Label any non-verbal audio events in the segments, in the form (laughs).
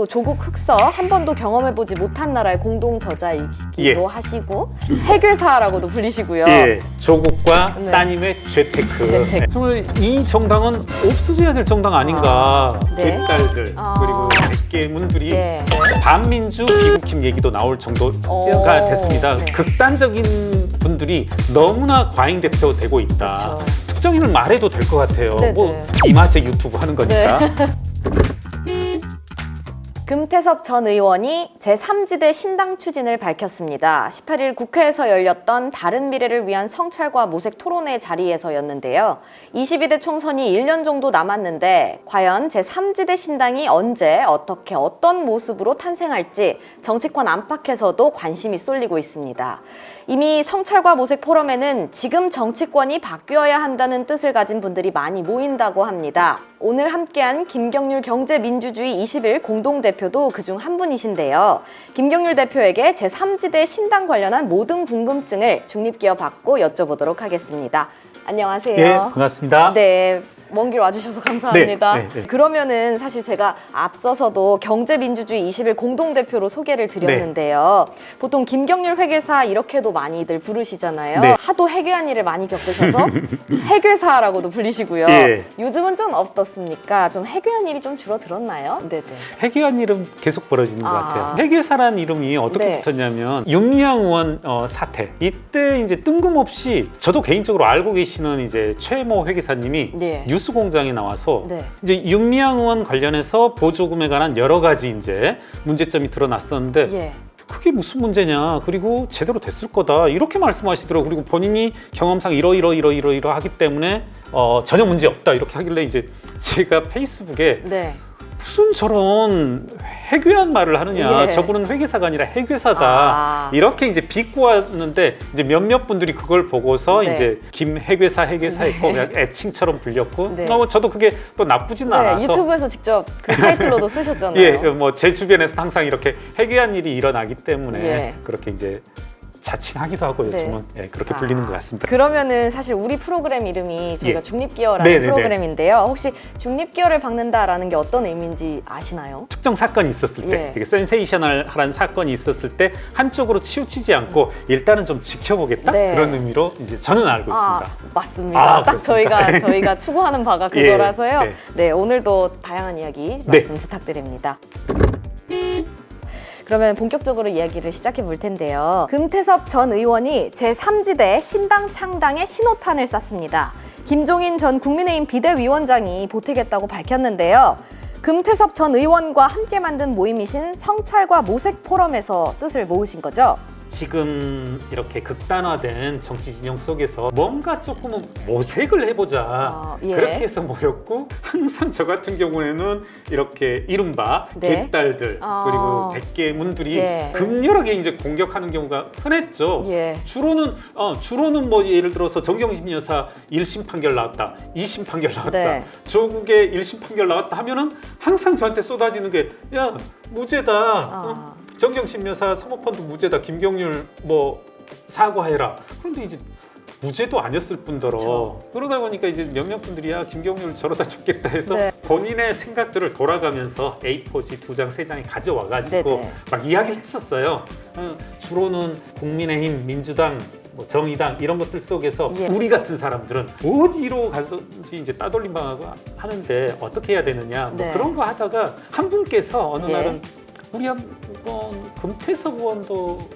또 조국 흑서 한 번도 경험해보지 못한 나라의 공동 저자이기도 예. 하시고 해괴사라고도 불리시고요. 예, 조국과 네. 따님의 재테크. 재테크. 네. 정말 이 정당은 없어져야 될 정당 아닌가. 아, 네. 개딸들 아. 그리고 백개문들이 네. 반민주 비국힘 얘기도 나올 정도가 오, 됐습니다. 네. 극단적인 분들이 너무나 과잉 대표되고 있다. 그렇죠. 특정인을 말해도 될 것 같아요. 네, 뭐 네. 이 맛에 유튜브 하는 거니까. (laughs) 금태섭 전 의원이 제3지대 신당 추진을 밝혔습니다. 18일 국회에서 열렸던 다른 미래를 위한 성찰과 모색 토론회 자리에서였는데요. 22대 총선이 1년 정도 남았는데 과연 제3지대 신당이 언제 어떻게 어떤 모습으로 탄생할지 정치권 안팎에서도 관심이 쏠리고 있습니다. 이미 성찰과 모색 포럼에는 지금 정치권이 바뀌어야 한다는 뜻을 가진 분들이 많이 모인다고 합니다. 오늘 함께한 김경률 경제민주주의 20일 공동대표도 그중 한 분이신데요. 김경률 대표에게 제3지대 신당 관련한 모든 궁금증을 중립기업 받고 여쭤보도록 하겠습니다. 안녕하세요. 예, 반갑습니다. 네, 먼 길 와주셔서 감사합니다. 네, 네, 네. 그러면은 사실 제가 앞서서도 경제민주주의 20일 공동대표로 소개를 드렸는데요. 보통 김경률 회계사 이렇게도 많이들 부르시잖아요. 네. 하도 해괴한 일을 많이 겪으셔서 (laughs) 해괴사라고도 불리시고요. 예. 요즘은 좀 어떻습니까? 좀 해괴한 일이 좀 줄어들었나요? 네네. 해괴한 일은 계속 벌어지는 것 아. 같아요. 해괴사란 이름이 어떻게 네. 붙었냐면 윤미향 의원 어, 사태 이때 이제 뜬금없이 저도 개인적으로 알고 계 시는 이제 최모 회계사님이 네. 뉴스공장에 나와서 네. 이제 윤미향 의원 관련해서 보조금에 관한 여러 가지 이제 문제점이 드러났었는데 예. 그게 무슨 문제냐 그리고 제대로 됐을 거다 이렇게 말씀하시더라고 요 그리고 본인이 경험상 이러 이러 이러 이러 이러 하기 때문에 어, 전혀 문제 없다 이렇게 하길래 이제 제가 페이스북에 네. 무슨 저런 해괴한 말을 하느냐. 예. 저분은 회계사가 아니라 해괴사다. 아. 이렇게 이제 비꼬았는데 이제 몇몇 분들이 그걸 보고서 네. 이제 김 해괴사 해괴사 했고 그냥 애칭처럼 불렸고 네. 어, 저도 그게 또 나쁘진 네, 않아서 유튜브에서 직접 그 타이틀로도 쓰셨잖아요. (laughs) 예, 뭐 제 주변에서 항상 이렇게 해괴한 일이 일어나기 때문에 예. 그렇게 이제 자칭하기도 하고 네. 요즘은 예, 그렇게 아. 불리는 것 같습니다. 그러면은 사실 우리 프로그램 이름이 저희가 예. 중립기어라는 네네네. 프로그램인데요. 혹시 중립기어를 박는다라는 게 어떤 의미인지 아시나요? 특정 사건이 있었을 때 예. 되게 센세이셔널한 사건이 있었을 때 한쪽으로 치우치지 않고 일단은 좀 지켜보겠다 네. 그런 의미로 이제 저는 알고 아, 있습니다. 맞습니다. 아, 딱 그렇습니까? 저희가 (laughs) 저희가 추구하는 바가 그거라서요. 예, 네, 오늘도 다양한 이야기 네. 말씀 부탁드립니다. 그러면 본격적으로 이야기를 시작해 볼 텐데요. 금태섭 전 의원이 제3지대 신당 창당에 신호탄을 쐈습니다. 김종인 전 국민의힘 비대위원장이 보태겠다고 밝혔는데요. 금태섭 전 의원과 함께 만든 모임이신 성찰과 모색 포럼에서 뜻을 모으신 거죠? 지금 이렇게 극단화된 정치 진영 속에서 뭔가 조금은 모색을 해보자 아, 예. 그렇게 해서 모였고 항상 저 같은 경우에는 이렇게 이른바 네. 개딸들 아. 그리고 백개문들이 예. 극렬하게 이제 공격하는 경우가 흔했죠. 예. 주로는 어, 주로는 뭐 예를 들어서 정경심 여사 1심 판결 나왔다, 2심 판결 나왔다, 네. 조국의 1심 판결 나왔다 하면은 항상 저한테 쏟아지는 게 야 무죄다. 아. 어? 정경심 여사 사모펀드 무죄다. 김경률 뭐 사과해라. 그런데 이제 무죄도 아니었을 뿐더러 그쵸. 그러다 보니까 이제 몇몇 분들이 야 김경률 저러다 죽겠다 해서 네. 본인의 생각들을 돌아가면서 A4지 두 장 세 장이 가져와 가지고 네 네. 막 이야기를 했었어요. 어, 주로는 국민의힘, 민주당, 뭐 정의당 이런 것들 속에서 예. 우리 같은 사람들은 어디로 가든지 이제 따돌림 방하고 하는데 어떻게 해야 되느냐 뭐 네. 그런 거 하다가 한 분께서 어느 예. 날은 우리 한번 금태섭 의원도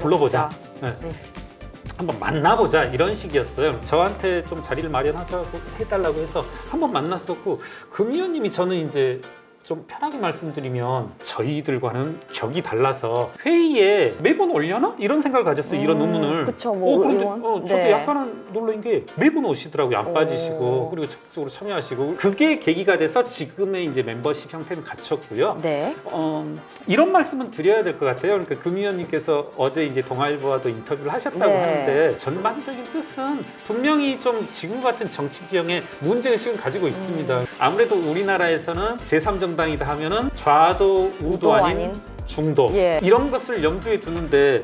불러보자. 네. 네. 한번 만나보자 이런 식이었어요. 저한테 좀 자리를 마련하자고 해달라고 해서 한번 만났었고 금 의원님이 저는 이제 좀 편하게 말씀드리면 저희들과는 격이 달라서 회의에 매번 올려나 이런 생각을 가졌어요. 이런 음, 의문을. 그쵸, 뭐 어, 그런데 의원? 어, 저도 네. 약간은 놀란 게 매번 오시더라고요. 안 오. 빠지시고 그리고 적극적으로 참여하시고 그게 계기가 돼서 지금의 이제 멤버십 형태는 갖췄고요. 네. 어, 이런 말씀은 드려야 될 것 같아요. 그러니까 금 의원님께서 어제 이제 동아일보와도 인터뷰를 하셨다고 네. 하는데 전반적인 뜻은 분명히 좀 지금 같은 정치 지형에 문제 의식을 가지고 있습니다. 음. 아무래도 우리나라에서는 제3정 당이다 하면은 좌도 우도 우도 아닌, 아닌 중도 예. 이런 것을 염두에 두는데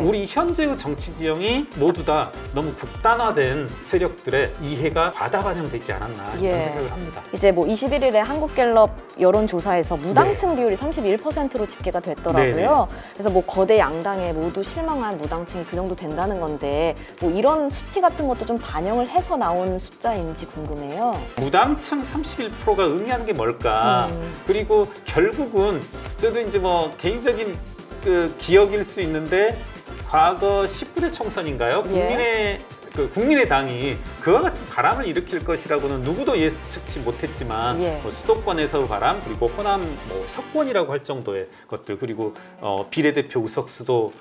우리 현재의 정치 지형이 모두 다 너무 극단화된 세력들의 이해가 과다 반영되지 않았나 예. 이런 생각을 합니다. 이제 뭐 21일에 한국갤럽 여론조사에서 네. 무당층 비율이 31%로 집계가 됐더라고요. 그래서 뭐 거대 양당에 모두 실망한 무당층이 그 정도 된다는 건데 뭐 이런 수치 같은 것도 좀 반영을 해서 나온 숫자인지 궁금해요. 무당층 31%가 의미하는 게 뭘까? 음. 그리고 결국은 저도 이제 뭐 개인적인 그 기억일 수 있는데 과거 19대 총선인가요? 예. 국민의 그 국민의당이 그와 같은 바람을 일으킬 것이라고는 누구도 예측치 못했지만 예. 뭐 수도권에서 바람 그리고 호남 뭐 석권이라고 할 정도의 것들 그리고 어, 비례대표 의석수도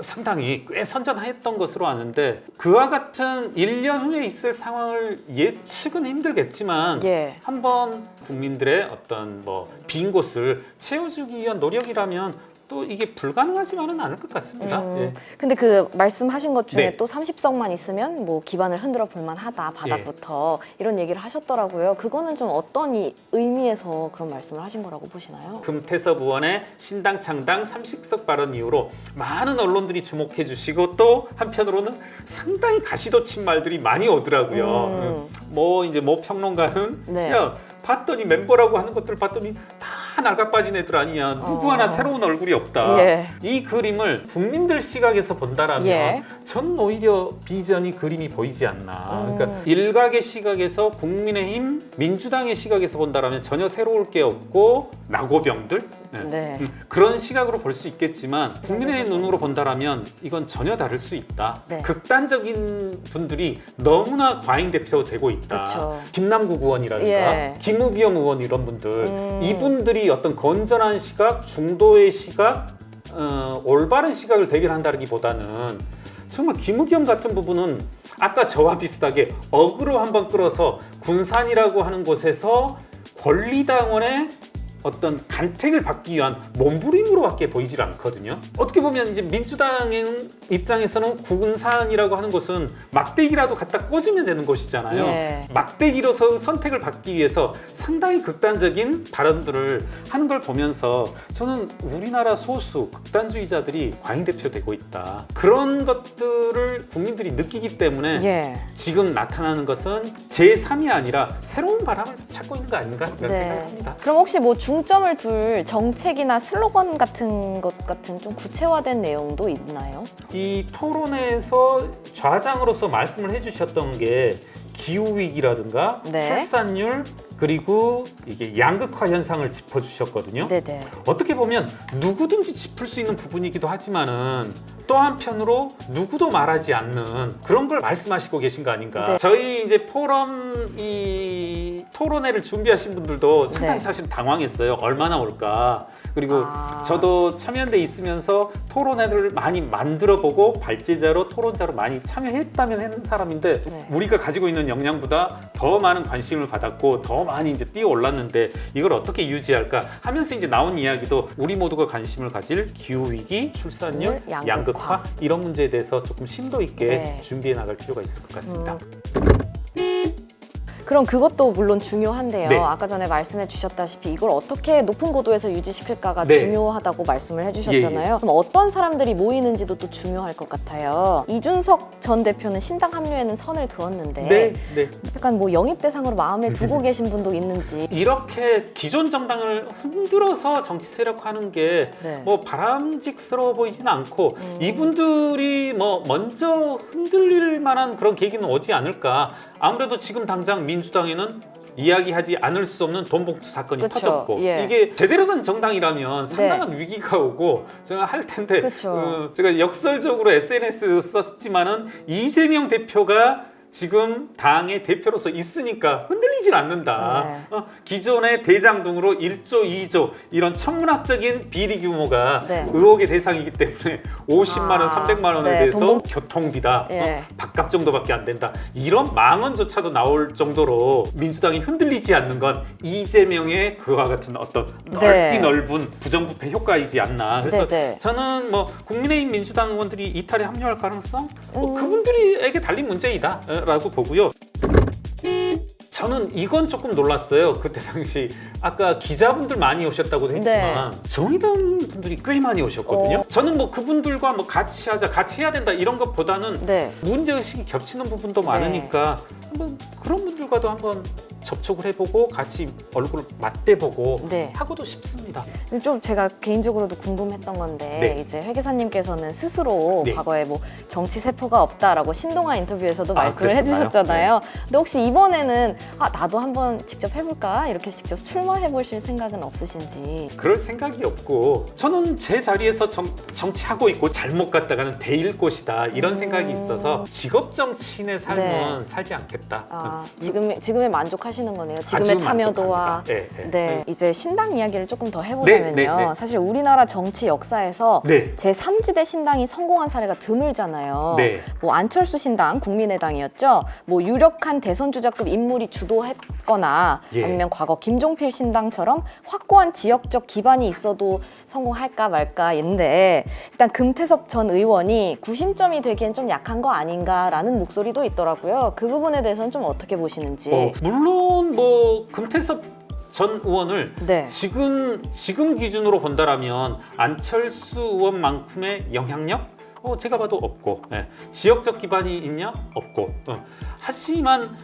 상당히 꽤 선전했던 것으로 아는데 그와 같은 1년 후에 있을 상황을 예측은 힘들겠지만 예. 한번 국민들의 어떤 뭐 빈 곳을 채워주기 위한 노력이라면 또 이게 불가능하지만은 않을 것 같습니다. 음, 예. 근데 그 말씀하신 것 중에 네. 또 30석만 있으면 뭐 기반을 흔들어 볼 만하다 바닥부터 이런 얘기를 하셨더라고요. 그거는 좀 어떤 이 의미에서 그런 말씀을 하신 거라고 보시나요? 금태섭 의원의 신당 창당 30석 발언 이후로 많은 언론들이 주목해 주시고 또 한편으로는 상당히 가시돋친 말들이 많이 오더라고요. 음. 뭐 이제 뭐 평론가는 네. 야 봤더니 멤버라고 하는 것들 봤더니 다 낡아빠진 애들 아니야. 누구 어. 하나 새로운 얼굴이 없다. 예. 이 그림을 국민들 시각에서 본다라면 예. 전 오히려 비전이 그림이 보이지 않나. 음. 그러니까 일각의 시각에서 국민의힘, 민주당의 시각에서 본다라면 전혀 새로울 게 없고 낙오병들 네. 네. 음, (laughs) 그런 시각으로 볼 수 있겠지만 국민의 눈으로 본다라면 이건 전혀 다를 수 있다. 네. 극단적인 분들이 너무나 과잉 대표되고 있다. 그쵸. 김남국 의원이라든가 예. 김우겸 의원 이런 분들 음. 이분들이 어떤 건전한 시각, 중도의 시각, 어, 올바른 시각을 대변한다기보다는 정말 김우겸 같은 부분은 아까 저와 비슷하게 어그로 한번 끌어서 군산이라고 하는 곳에서 권리당원의 어떤 간택을 받기 위한 몸부림으로밖에 보이질 않거든요. 어떻게 보면 이제 민주당의 입장에서는 군산이라고 하는 곳은 막대기라도 갖다 꽂으면 되는 곳이잖아요. 예. 막대기로서 선택을 받기 위해서 상당히 극단적인 발언들을 하는 걸 보면서 저는 우리나라 소수 극단주의자들이 과잉 대표되고 있다. 그런 것들을 국민들이 느끼기 때문에 예. 지금 나타나는 것은 제3이 아니라 새로운 바람을 찾고 있는 거 아닌가 이런 생각을 합니다. 네. 그럼 혹시 뭐 중 점을 둘 정책이나 슬로건 같은 것 같은 좀 구체화된 내용도 있나요? 이 토론에서 좌장으로서 말씀을 해주셨던 게 기후 위기라든가 네. 출산율 그리고 이게 양극화 현상을 짚어주셨거든요. 네네. 어떻게 보면 누구든지 짚을 수 있는 부분이기도 하지만은 또 한편으로 누구도 말하지 않는 그런 걸 말씀하시고 계신 거 아닌가. 네. 저희 이제 포럼 이 토론회를 준비하신 분들도 상당히 네. 사실 당황했어요. 얼마나 올까. 그리고 아. 저도 참여연대 있으면서 토론회를 많이 만들어 보고 발제자로 토론자로 많이 참여했다면 하는 사람인데 네. 우리가 가지고 있는 역량보다 더 많은 관심을 받았고 더 많이 이제 뛰어 올랐는데 이걸 어떻게 유지할까 하면서 이제 나온 이야기도 우리 모두가 관심을 가질 기후 위기, 출산율, 양극화. 양극화, 이런 문제에 대해서 조금 심도 있게 네. 준비해 나갈 필요가 있을 것 같습니다. 그럼 그것도 물론 중요한데요. 네. 아까 전에 말씀해 주셨다시피 이걸 어떻게 높은 고도에서 유지시킬까가 네. 중요하다고 말씀을 해주셨잖아요. 예, 그럼 어떤 사람들이 모이는지도 또 중요할 것 같아요. 이준석 전 대표는 신당 합류에는 선을 그었는데 네, 네. 약간 뭐 영입 대상으로 마음에 두고 (laughs) 계신 분도 있는지. 이렇게 기존 정당을 흔들어서 정치 세력화하는 게 네. 뭐 바람직스러워 보이지는 않고 이분들이 뭐 먼저 흔들릴 만한 그런 계기는 오지 않을까. 아무래도 지금 당장 민주당에는 이야기하지 않을 수 없는 돈봉투 사건이 그쵸, 터졌고 예. 이게 제대로 된 정당이라면 상당한 위기가 오고 제가 할 텐데. 어, 제가 역설적으로 SNS 썼지만은 이재명 대표가 지금 당의 대표로서 있으니까 흔들리질 않는다. 네. 어, 기존의 대장동으로 1조, 2조 이런 천문학적인 비리 규모가 네. 의혹의 대상이기 때문에 50만 원, 아, 300만 원에 네, 대해서 돈봉- 교통비다. 예. 어, 밥값 정도밖에 안 된다. 이런 망언조차도 나올 정도로 민주당이 흔들리지 않는 건 이재명의 그와 같은 어떤 넓디 네. 넓은 부정부패 효과이지 않나. 그래서 네, 네. 저는 뭐 국민의힘 민주당 의원들이 이탈에 합류할 가능성 뭐 음. 그분들에게 달린 문제이다 라고 보고요. 저는 이건 조금 놀랐어요. 그때 당시 아까 기자분들 많이 오셨다고도 했지만 정의당 분들이 꽤 많이 오셨거든요. 네. 어. 저는 뭐 그분들과 뭐 같이 하자, 같이 해야 된다 이런 것보다는 네. 문제 의식이 겹치는 부분도 많으니까 한번 그런 분들과도 한번 접촉을 해보고 같이 얼굴을 맞대보고 네. 하고도 싶습니다. 좀 제가 개인적으로도 궁금했던 건데 네. 이제 회계사님께서는 스스로 네. 과거에 뭐 정치 세포가 없다라고 신동아 인터뷰에서도 아, 말씀을 그랬었나요? 해주셨잖아요. 근데 혹시 이번에는 아 나도 한번 직접 해볼까 이렇게 직접 출마해 보실 생각은 없으신지? 그럴 생각이 없고 저는 제 자리에서 정, 정치하고 있고 잘못 갔다가는 데일 곳이다 이런 음. 생각이 있어서 직업 정치인의 삶은 네. 살지 않겠다. 아 지금 지금에 만족하시 는 거네요. 아, 지금의 지금 참여도와 만족합니다. 네, 네. 네, 이제 신당 이야기를 조금 더 해보자면요. 네, 네, 네. 사실 우리나라 정치 역사에서 네. 제 3지대 신당이 성공한 사례가 드물잖아요. 네. 뭐 안철수 신당 국민의당이었죠. 뭐 유력한 대선 주자급 인물이 주도했거나 예. 아니면 과거 김종필 신당처럼 확고한 지역적 기반이 있어도 성공할까 말까인데 일단 금태섭 전 의원이 구심점이 되기엔 좀 약한 거 아닌가라는 목소리도 있더라고요. 그 부분에 대해서는 좀 어떻게 보시는지. 어, 물론 뭐 금태섭 전 의원을 네. 지금 지금 기준으로 본다라면 안철수 의원만큼의 영향력 어, 제가 봐도 없고 예. 지역적 기반이 있냐 없고 어. 하지만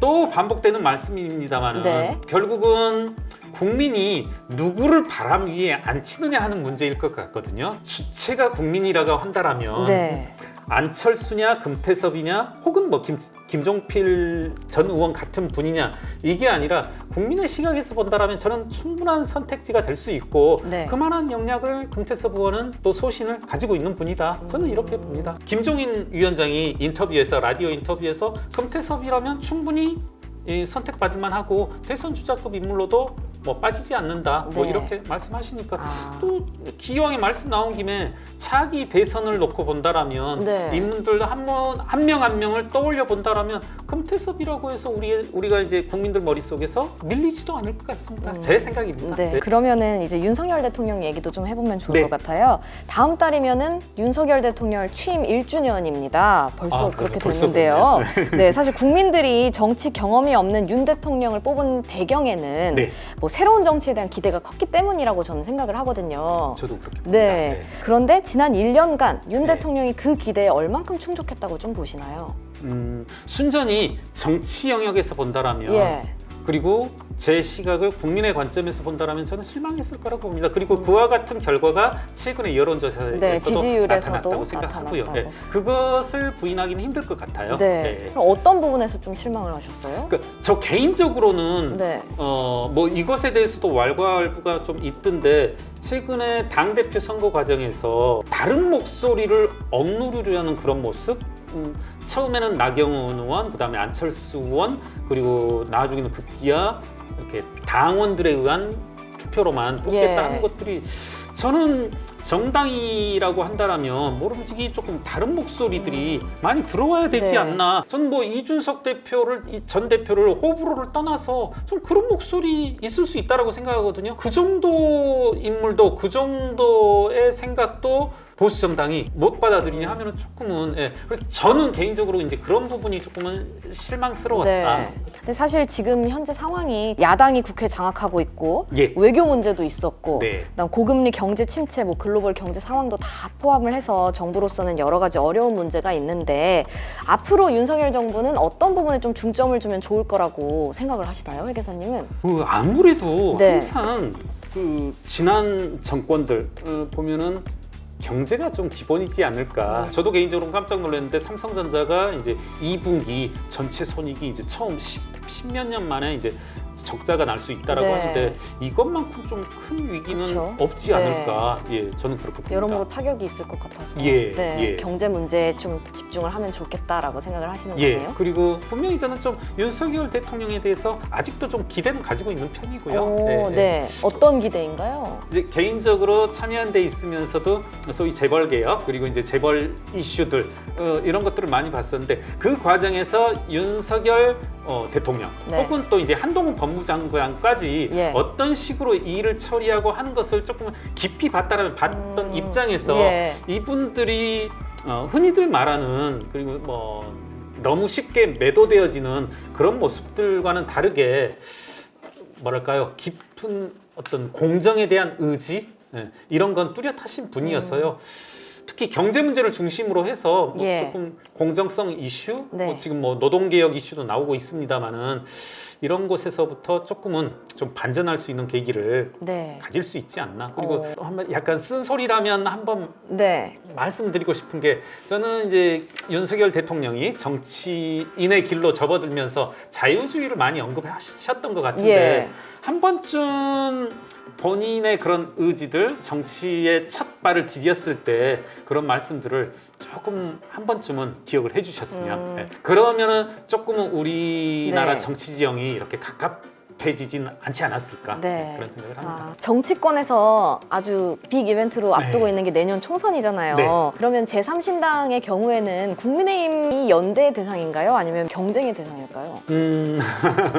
또 반복되는 말씀입니다만은 네. 결국은 국민이 누구를 바람 위에 앉히느냐 하는 문제일 것 같거든요. 주체가 국민이라고 한다라면 네. 안철수냐 금태섭이냐 혹은 뭐 김, 김종필 전 의원 같은 분이냐. 이게 아니라 국민의 시각에서 본다라면 저는 충분한 선택지가 될 수 있고 네. 그만한 역량을 금태섭 의원은 또 소신을 가지고 있는 분이다. 저는 이렇게 봅니다. 김종인 위원장이 인터뷰에서 라디오 인터뷰에서 금태섭이라면 충분히 이 선택받을 만하고 대선 주자급 인물로도 뭐 빠지지 않는다 뭐 네. 이렇게 말씀하시니까 아. 또 기왕에 말씀 나온 김에 차기 대선을 놓고 본다라면 네. 인물들 한명한 명 한 명을 떠올려 본다라면 금태섭이라고 해서 우리 우리가 이제 국민들 머릿속에서 밀리지도 않을 것 같습니다. 제 생각입니다. 네. 네. 그러면은 이제 윤석열 대통령 얘기도 좀 해보면 좋을 네. 것 같아요. 다음 달이면은 윤석열 대통령 취임 1주년입니다. 벌써 아, 그렇게 벌써 됐는데요. 네, 사실 국민들이 정치 경험이 없는 윤 대통령을 뽑은 배경에는 네. 뭐 새로운 정치에 대한 기대가 컸기 때문이라고 저는 생각을 하거든요. 저도 그렇게 봅니다. 네. 그런데 지난 1년간 윤 네. 대통령이 그 기대에 얼만큼 충족했다고 좀 보시나요? 음, 순전히 정치 영역에서 본다라면 예. 그리고 제 시각을 국민의 관점에서 본다라면 저는 실망했을 거라고 봅니다. 그리고 그와 같은 결과가 최근에 여론조사에서도 네, 나타났다고 생각하고요. 나타났다고. 네, 그것을 부인하기는 힘들 것 같아요. 네. 그럼 어떤 부분에서 좀 실망을 하셨어요? 그러니까 저 개인적으로는 네. 어, 뭐 이것에 대해서도 왈가왈부가 좀 있던데 최근에 당 대표 선거 과정에서 다른 목소리를 억누르려는 그런 모습. 음, 처음에는 나경원 의원, 그다음에 안철수 의원, 그리고 나중에는 급기야 이렇게 당원들에 의한 투표로만 뽑겠다는 예. 것들이 저는 정당이라고 한다라면 모름지기 조금 다른 목소리들이 많이 들어와야 되지 네. 않나. 저는 뭐 이준석 대표를 이 전 대표를 호불호를 떠나서 좀 그런 목소리 있을 수 있다라고 생각하거든요. 그 정도 인물도 그 정도의 생각도 보수 정당이 못 받아들이냐 하면은 조금은 예. 그래서 저는 개인적으로 이제 그런 부분이 조금은 실망스러웠다. 네. 근데 사실 지금 현재 상황이 야당이 국회 장악하고 있고 예. 외교 문제도 있었고 네. 그다음 고금리 경제 침체, 뭐 글로 벌 경제 상황도 다 포함을 해서 정부로서는 여러 가지 어려운 문제가 있는데 앞으로 윤석열 정부는 어떤 부분에 좀 중점을 주면 좋을 거라고 생각을 하시나요, 회계사님은? 그 아무래도 네. 항상 그 지난 정권들 어, 보면은 경제가 좀 기본이지 않을까. 음. 저도 개인적으로 깜짝 놀랐는데 삼성전자가 이제 2분기 전체 손익이 이제 처음 10, 몇년 만에 이제 적자가 날 수 있다라고 네. 하는데 이것만큼 좀 큰 위기는 그쵸. 없지 네. 않을까. 예, 저는 그렇게 봅니다. 여러모로 타격이 있을 것 같아서 예, 네, 예. 경제 문제에 좀 집중을 하면 좋겠다라고 생각을 하시는 예, 거네요. 그리고 분명히 저는 좀 윤석열 대통령에 대해서 아직도 좀 기대는 가지고 있는 편이고요. 오, 예, 예. 네. 어떤 기대인가요? 이제 개인적으로 참여한 데 있으면서도 소위 재벌 개혁 그리고 이제 재벌 이슈들 어, 이런 것들을 많이 봤었는데 그 과정에서 윤석열 어, 대통령 네. 혹은 또 이제 한동훈 법무장관까지 예. 어떤 식으로 이 일을 처리하고 하는 것을 조금 깊이 봤다라면 봤던 음, 입장에서 예. 이분들이 어, 흔히들 말하는 그리고 뭐 너무 쉽게 매도되어지는 그런 모습들과는 다르게 뭐랄까요 깊은 어떤 공정에 대한 의지 예, 이런 건 뚜렷하신 분이어서요. 특히 경제 문제를 중심으로 해서 뭐 예. 조금 공정성 이슈, 네. 뭐 지금 뭐 노동 개혁 이슈도 나오고 있습니다만은 이런 곳에서부터 조금은 좀 반전할 수 있는 계기를 네. 가질 수 있지 않나. 그리고 어. 한번 약간 쓴소리라면 한번 네. 말씀드리고 싶은 게 저는 이제 윤석열 대통령이 정치인의 길로 접어들면서 자유주의를 많이 언급하셨던 것 같은데 예. 한 번쯤 본인의 그런 의지들 정치의 첫 발을 디뎠을 때 그런 말씀들을 조금 한 번쯤은 기억을 해주셨으면 음. 예. 그러면은 조금은 우리나라 네. 정치 지형이 이렇게 가깝 해지진 않지 않았을까 네. 예, 그런 생각을 합니다. 아, 정치권에서 아주 빅 이벤트로 앞두고 네. 있는 게 내년 총선이잖아요. 네. 그러면 제3신당의 경우에는 국민의힘이 연대 대상인가요? 아니면 경쟁의 대상일까요? 음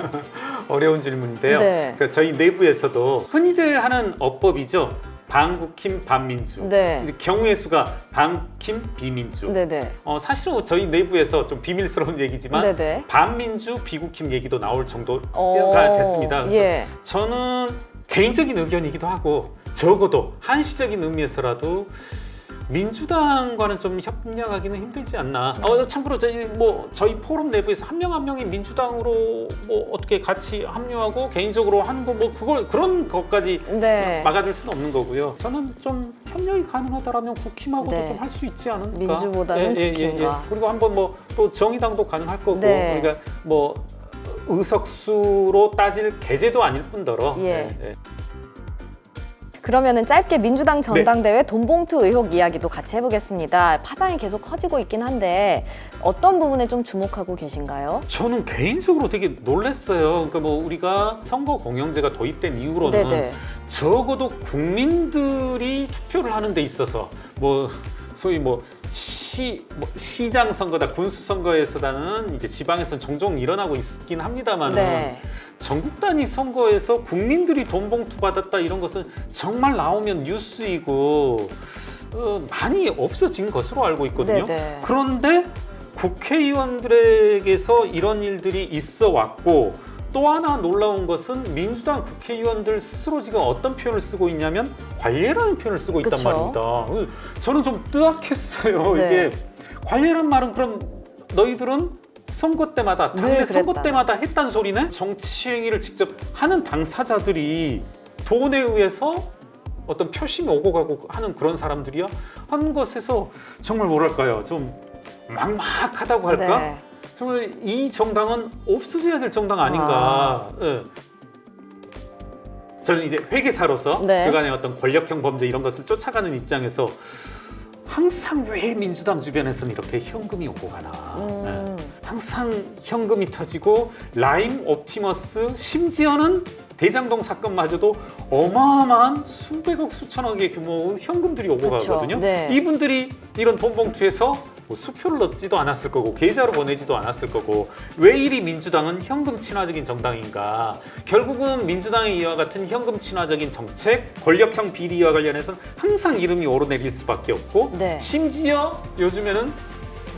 (laughs) 어려운 질문인데요. 네. 그러니까 저희 내부에서도 흔히들 하는 어법이죠. 방국힘 반민주. 네. 이제 경우의 수가 방킴 비민주. 네네. 어, 사실은 저희 내부에서 좀 비밀스러운 얘기지만 네네. 반민주 비국힘 얘기도 나올 정도가 어, 됐습니다. 그래서 예. 저는 개인적인 의견이기도 하고 적어도 한시적인 의미에서라도 민주당과는 좀 협력하기는 힘들지 않나. 어, 참고로 저희 뭐 저희 포럼 내부에서 한 명 한 명이 민주당으로 뭐 어떻게 같이 합류하고 개인적으로 하는 거 뭐 그걸 그런 것까지 네. 막아줄 수는 없는 거고요. 저는 좀 협력이 가능하다라면 국힘하고도 네. 좀 할 수 있지 않을까. 민주보다는 국힘과. 그리고 한번 뭐 또 정의당도 가능할 거고. 네. 그러니까 뭐 의석수로 따질 계제도 아닐 뿐더러. 예. 예, 예. 그러면은 짧게 민주당 네. 전당대회 돈봉투 의혹 이야기도 같이 해보겠습니다. 파장이 계속 커지고 있긴 한데 어떤 부분에 좀 주목하고 계신가요? 저는 개인적으로 되게 놀랐어요. 그러니까 뭐 우리가 선거 공영제가 도입된 이후로는 네네. 적어도 국민들이 투표를 하는 데 있어서 뭐 소위 뭐 시, 뭐 시장 선거다 군수 선거에서다는 이제 지방에서는 종종 일어나고 있긴 합니다만은 네. 전국 단위 선거에서 국민들이 돈 봉투 받았다 이런 것은 정말 나오면 뉴스이고 어, 많이 없어진 것으로 알고 있거든요. 네네. 그런데 국회의원들에게서 이런 일들이 있어 왔고 또 하나 놀라운 것은 민주당 국회의원들 스스로 지금 어떤 표현을 쓰고 있냐면 관례라는 표현을 쓰고 있단 그쵸. 말입니다. 어, 저는 좀 뜨악했어요. 네. 이게 관례란 말은 그럼 너희들은 선거 때마다 당내 늘 선거. 때마다 했단 소리네? 정치 행위를 직접 하는 당사자들이 돈에 의해서 어떤 표심이 오고 가고 하는 그런 사람들이야 하는 것에서 정말 뭐랄까요 좀 막막하다고 할까? 네. 정말 이 정당은 없어져야 될 정당 아닌가. 예. 저는 이제 회계사로서 네. 그간의 어떤 권력형 범죄 이런 것을 쫓아가는 입장에서 항상 왜 민주당 주변에서는 이렇게 현금이 오고 가나. 음. 예. 항상 현금이 터지고 라임 옵티머스 심지어는 대장동 사건마저도 어마어마한 수백억 수천억의 규모의 현금들이 오고 그쵸. 가거든요. 네. 이분들이 이런 돈 봉투에서 뭐 수표를 넣지도 않았을 거고 계좌로 보내지도 않았을 거고 왜 이리 민주당은 현금 친화적인 정당인가? 결국은 민주당의 이와 같은 현금 친화적인 정책, 권력형 비리와 관련해서는 항상 이름이 오르내릴 수밖에 없고 네. 심지어 요즘에는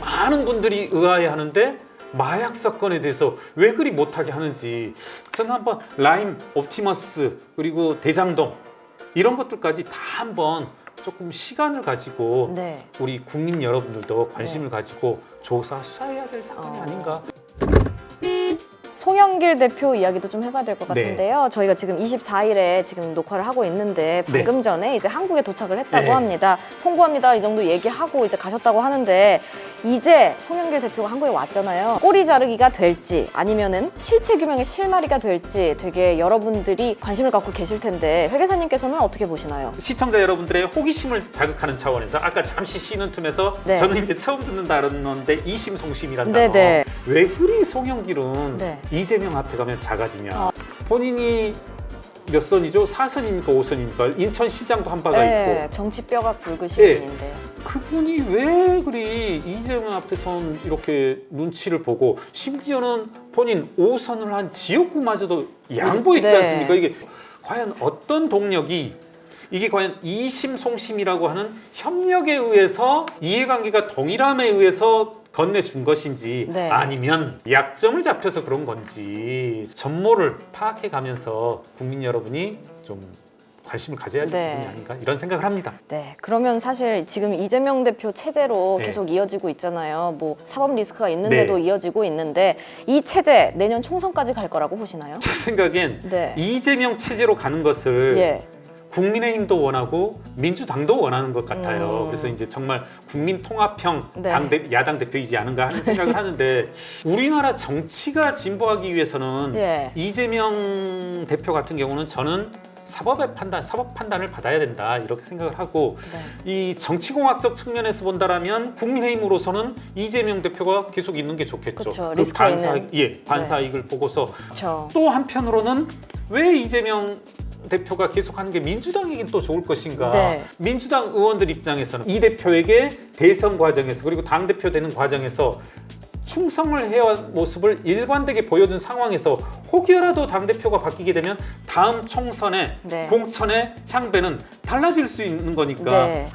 많은 분들이 의아해하는데 마약 사건에 대해서 왜 그리 못하게 하는지 저는 한번 라임, 옵티머스 그리고 대장동 이런 것들까지 다 한번 조금 시간을 가지고 네. 우리 국민 여러분들도 관심을 가지고 조사 수사해야 될 사건이 어. 아닌가. 송영길 대표 이야기도 좀 해봐야 될 것 네. 같은데요. 저희가 지금 24일에 지금 녹화를 하고 있는데 네. 방금 전에 이제 한국에 도착을 했다고 네. 합니다. 송구합니다. 이 정도 얘기하고 이제 가셨다고 하는데 이제 송영길 대표가 한국에 왔잖아요. 꼬리 자르기가 될지 아니면은 실체 규명의 실마리가 될지 되게 여러분들이 관심을 갖고 계실 텐데 회계사님께서는 어떻게 보시나요? 시청자 여러분들의 호기심을 자극하는 차원에서 아까 잠시 쉬는 틈에서 네. 저는 이제 처음 듣는 단어인데 이심송심이란 네, 단어. 네. 왜 그리 송영길은 네. 이재명 앞에 가면 작아지냐. 어. 본인이 몇 선이죠? 4선입니까? 5선입니까? 인천시장도 한 바가 네, 있고 정치뼈가 붉으신 네. 분인데. 그분이 왜 그리 이재명 앞에선 이렇게 눈치를 보고 심지어는 본인 5선을 한 지역구마저도 양보했지 네. 않습니까? 이게 과연 어떤 동력이 이게 과연 이심송심이라고 하는 협력에 의해서 이해관계가 동일함에 의해서 건네준 것인지 네. 아니면 약점을 잡혀서 그런 건지 전모를 파악해 가면서 국민 여러분이 좀 관심을 가져야 될 네. 부분이 아닌가 이런 생각을 합니다. 네, 그러면 사실 지금 이재명 대표 체제로 네. 계속 이어지고 있잖아요. 뭐 사법 리스크가 있는데도 네. 이어지고 있는데 이 체제 내년 총선까지 갈 거라고 보시나요? 제 생각엔 네. 이재명 체제로 가는 것을 예. 국민의힘도 원하고 민주당도 원하는 것 같아요. 음. 그래서 이제 정말 국민 통합형 네. 당 대, 야당 대표이지 않은가 하는 (laughs) 생각을 하는데 우리나라 정치가 진보하기 위해서는 예. 이재명 대표 같은 경우는 저는 사법의 판단, 사법 판단을 받아야 된다 이렇게 생각을 하고 네. 이 정치공학적 측면에서 본다라면 국민의힘으로서는 이재명 대표가 계속 있는 게 좋겠죠. 그쵸, 그 반사, 있는. 네. 예, 반사이익을 보고서 그렇죠. 또 한편으로는 왜 이재명 대표가 계속하는 게 민주당에겐 또 좋을 것인가? 네. 민주당 의원들 입장에서는 이 대표에게 대선 과정에서 그리고 당 대표 되는 과정에서 충성을 해온 모습을 일관되게 보여준 상황에서 혹여라도 당 대표가 바뀌게 되면 다음 총선에 네. 공천의 향배는 달라질 수 있는 거니까 네.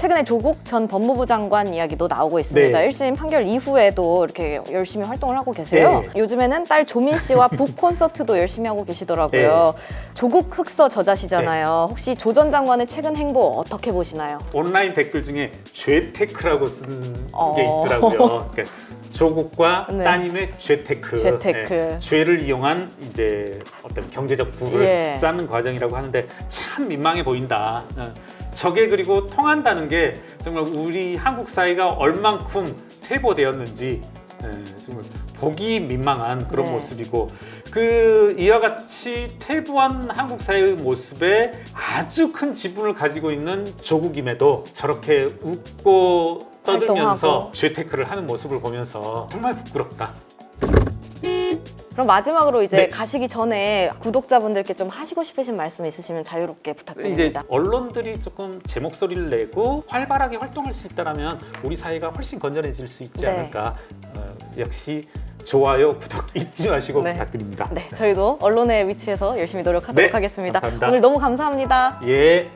최근에 조국 전 법무부 장관 이야기도 나오고 있습니다. 네. 1심 판결 이후에도 이렇게 열심히 활동을 하고 계세요. 네. 요즘에는 딸 조민 씨와 (laughs) 북 콘서트도 열심히 하고 계시더라고요. 네. 조국 흑서 저자시잖아요. 혹시 조 전 장관의 최근 행보 어떻게 보시나요? 온라인 댓글 중에 죄테크라고 쓴 어. 게 있더라고요. 그러니까 조국과 (laughs) 네. 따님의 죄테크, 죄테크. 네, 죄를 이용한 이제 어떤 경제적 부를 예. 쌓는 과정이라고 하는데 참 민망해 보인다. 어, 저게 그리고 통한다는 게 정말 우리 한국 사회가 얼만큼 퇴보되었는지 예, 정말 보기 민망한 그런 네. 모습이고 그 이와 같이 퇴보한 한국 사회의 모습에 아주 큰 지분을 가지고 있는 조국임에도 저렇게 웃고 떠들면서 활동하고. 죄테크를 하는 모습을 보면서 정말 부끄럽다. 그럼 마지막으로 이제 네. 가시기 전에 구독자분들께 좀 하시고 싶으신 말씀 있으시면 자유롭게 이제 부탁드립니다. 언론들이 조금 제 목소리를 내고 활발하게 활동할 수 있다면 우리 사회가 훨씬 건전해질 수 있지 네. 않을까. 어, 역시 좋아요, 구독 (laughs) 잊지 마시고 네. 부탁드립니다. 네, 저희도 언론의 위치에서 열심히 노력하도록 네, 하겠습니다. 감사합니다. 오늘 너무 감사합니다. 예.